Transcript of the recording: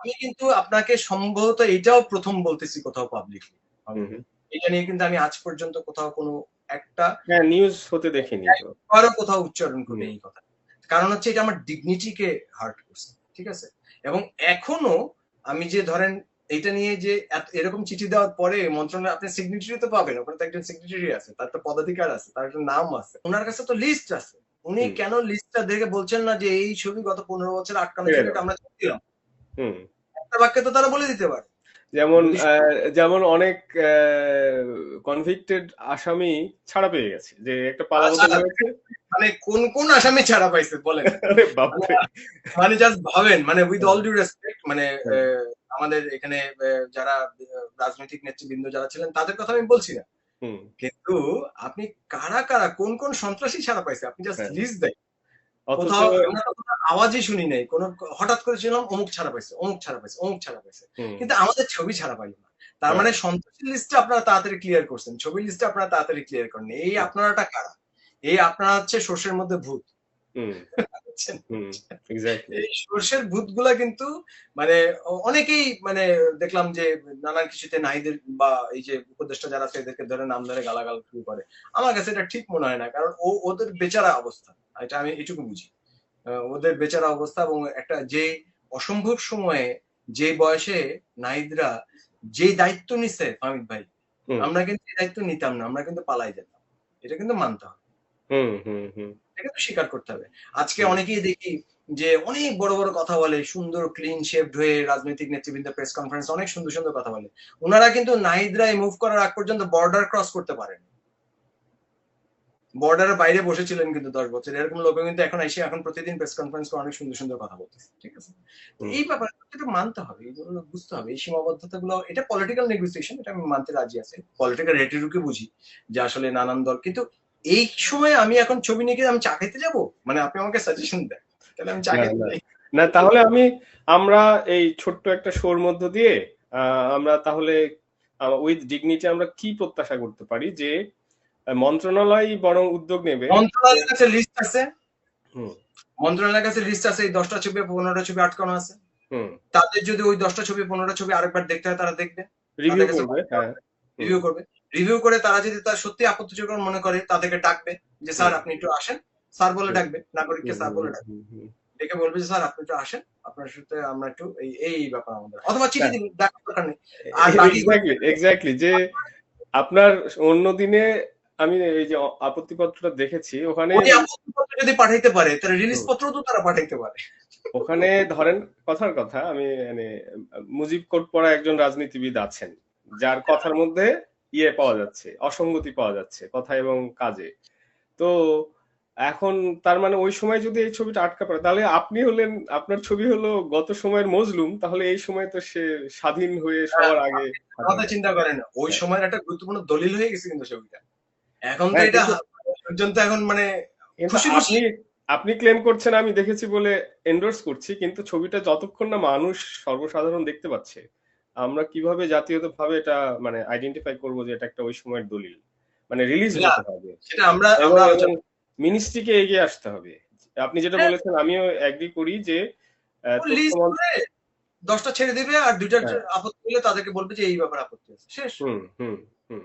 আমি কিন্তু আপনাকে সম্ভবত এটাও প্রথম বলতেছি কোথাও পাবলিকলি এটা নিয়ে কিন্তু আমি আজ পর্যন্ত কোথাও কোনো একটা হ্যাঁ নিউজ হতে দেখিনি আরও কোথাও উচ্চারণ করি এই কথা। কারণ হচ্ছে এটা আমার ডিগনিটিকে হার্ট করছে ঠিক আছে? এবং এখনও আমি যে ধরেন এটা নিয়ে যে এরকম চিঠি দেওয়ার পরে মন্ত্রণালয় আপনি সিগনেচারি তো পাবেন ওখানে তো একজন সিগনেচারি আছে তার তো পদাধিকার আছে তার একটা নাম আছে। ওনার কাছে তো লিস্ট আছে। উনি কেন লিস্টটা দেখে বলছেন না যে এই ছবি গত পনেরো বছর আটকানো আছে। আমরা দিলাম? একটা বাক্যে তো তারা বলে দিতে পারে। যেমন যেমন অনেক কনভিক্টেড আসামি ছাড়া পেয়ে গেছে যে একটা পালাবদল আচ্ছা। হয়েছে। মানে কোন কোন আসামি ছাড়া পাইছে বলেন। মানে জাস্ট ভাবেন মানে উইথ অল ডিউ রেসপেক্ট মানে আহ, আমাদের এখানে যারা রাজনৈতিক নেতৃবৃন্দ যারা ছিলেন তাদের কথা আমি বলছি না। কিন্তু আপনি কারা কারা কোন কোন সন্ত্রাসী ছাড়া পাইছে আপনি জাস্ট হ্যাঁ। লিস্ট দেন। অথচ কোথাও আওয়াজই শুনি নাই। কোন হঠাৎ করে ছিলাম অমুক ছাড়া পাইছে অমুক ছাড়া পাইছে অমুক ছাড়া পাইছে। কিন্তু আমাদের ছবি ছাড়া পাইল না। তার। মানে সন্তোষের লিস্টটা আপনারা তাড়াতাড়ি ক্লিয়ার করছেন। ছবির লিস্টটা আপনারা তাড়াতাড়ি ক্লিয়ার করেন এই আপনারাটা কারা? এই আপনারা হচ্ছে শোষের মধ্যে ভূত। এই সর্ষের ভূতগুলা কিন্তু মানে অনেকেই মানে দেখলাম যে নানান কিছুতে নাইদের বা এই যে উপদেষ্টা যারা আছে এদেরকে ধরে নাম ধরে গালাগাল শুরু করে। আমার কাছে এটা ঠিক মনে হয় না কারণ ও ওদের বেচারা অবস্থা এটা আমি এটুকু বুঝি। ওদের বেচারা অবস্থা এবং একটা যে অসম্ভব সময়ে যে বয়সে নাইদরা যে দায়িত্ব নিছে ফামিদ ভাই আমরা কিন্তু দায়িত্ব নিতাম না আমরা কিন্তু পালাই যেতাম। এটা কিন্তু মানতে হবে। হুম হুম হুম। কিন্তু স্বীকার করতে হবে। আজকে অনেকেই দেখি যে অনেক বড় বড় কথা বলে সুন্দর ক্লিন শেপড হয়ে রাজনৈতিক নেতৃবৃন্দ প্রেস কনফারেন্স অনেক সুন্দর সুন্দর কথা বলে। ওনারা কিন্তু নাইদরাই মুভ করার আগ পর্যন্ত বর্ডার ক্রস করতে পারেন। বর্ডারের বাইরে বসেছিলেন কিন্তু দশ বছর। এরকম লোক কিন্তু এখন এসে এখন প্রতিদিন প্রেস কনফারেন্স করে অনেক সুন্দর সুন্দর কথা বলতেছে ঠিক আছে? এই ব্যাপারে এটা মানতে হবে এইগুলো বুঝতে হবে। এই সীমাবদ্ধতা গুলো এটা পলিটিক্যাল নেগোসিয়েশন এটা আমি মানতে রাজি আছি। পলিটিক্যাল রেটেরুকে বুঝি যে আসলে নানান দল কিন্তু এই সময় আমি এখন ছবি নিয়ে আমি চা খেতে যাব? মানে আপনি আমাকে সাজেশন দেন। তাহলে আমি চা না, খেতে না। তাহলে আমি আমরা এই ছোট্ট একটা শোর মধ্য দিয়ে আমরা তাহলে উইথ ডিগনিটি আমরা কি প্রত্যাশা করতে পারি? যে মন্ত্রণালয় বরং উদ্যোগ নেবে। মন্ত্রণালয়ের কাছে লিস্ট আছে। হুম। মন্ত্রণালয়ের কাছে লিস্ট আছে এই দশটা ছবি পনেরোটা ছবি আটকানো আছে। হুম। তাদের যদি ওই দশটা ছবি পনেরোটা ছবি আরেকবার দেখতে হয় তারা দেখবে। রিভিউ করবে হ্যাঁ। রিভিউ করবে। রিভিউ করে তারা যদি তার সত্যি আপত্তিজনক মনে করে তাদেরকে ডাকবে যে স্যার আপনি একটু আসেন। স্যার বলে ডাকবে নাগরিককে স্যার বলে ডাকবে। ডেকে বলবে যে স্যার আপনি একটু আসেন আপনার সাথে আমরা একটু এই এই ব্যাপার আমাদের। অথবা চিঠি দিন দেখার দরকার নেই। আর এক্স্যাক্টলি এক্স্যাক্টলি যে আপনার অন্য দিনে আমি এই যে আপত্তিপত্রটা দেখেছি ওখানে আপত্তিপত্র যদি পাঠাইতে পারে তাহলে রিলিজ পত্র তো তারা পাঠাইতে পারে। ওখানে ধরেন কথার কথা আমি মানে মুজিব কোট পড়া একজন রাজনীতিবিদ আছেন যার কথার মধ্যে ইয়ে পাওয়া যাচ্ছে অসঙ্গতি পাওয়া যাচ্ছে কথা এবং কাজে। তো এখন তার মানে ওই সময় যদি এই ছবিটা আটকা পড়ে তাহলে আপনি হলেন আপনার ছবি হলো গত সময়ের মজলুম তাহলে এই সময় তো সে স্বাধীন হয়ে সবার আগে কথা চিন্তা করেন ওই সময়ের একটা গুরুত্বপূর্ণ দলিল হয়ে গেছে কিন্তু ছবিটা। এখন তো হ্যাঁ, এটা পর্যন্ত এখন মানে খুশি খুশি। আপনি আপনি ক্লেম করছেন আমি দেখেছি বলে এন্ডোর্স করছি কিন্তু ছবিটা যতক্ষণ না মানুষ সর্বসাধারণ দেখতে পাচ্ছে আমরা কীভাবে জাতীয়ভাবে এটা মানে আইডেন্টিফাই করব যে এটা একটা ওই সময়ের দলিল? মানে রিলিজ হতে হবে। সেটা আমরা মিনিস্ট্রিকে এগিয়ে আসতে হবে। আপনি যেটা হ্যাঁ। বলেছেন আমিও এগ্রি করি যে দশটা ছেড়ে দিবে আর দুইটা হ্যাঁ। আপত্তি হলে তাদেরকে বলবে যে এই ব্যাপারে আপত্তি আছে। শেষ। হুম হুম হুম।